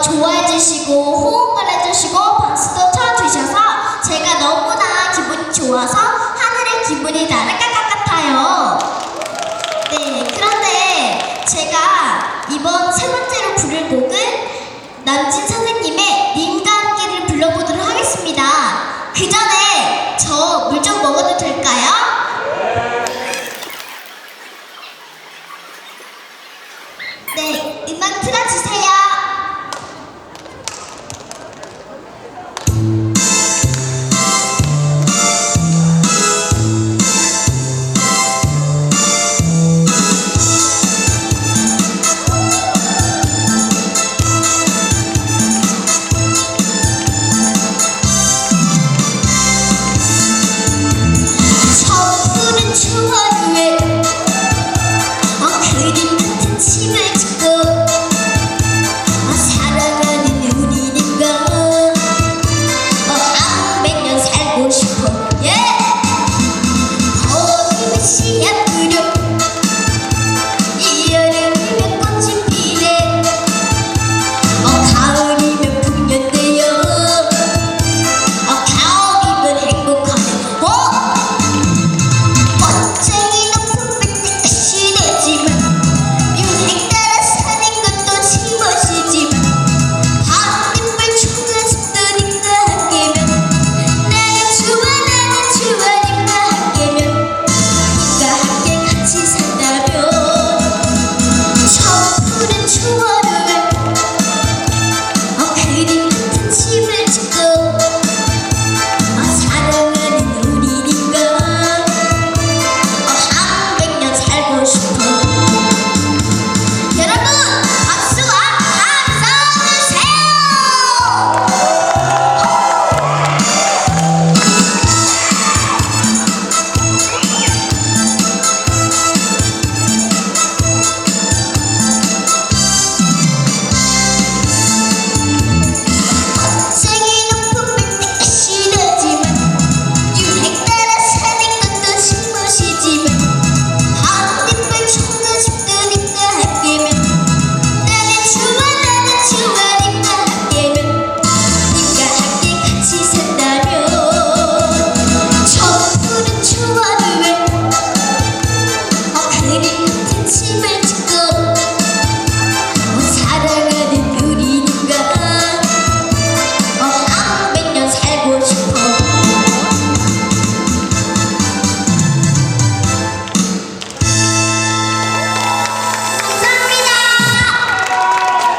좋아해 주시고 호응을 해 주시고 박수도 쳐 주셔서 제가 너무나 기분이 좋아서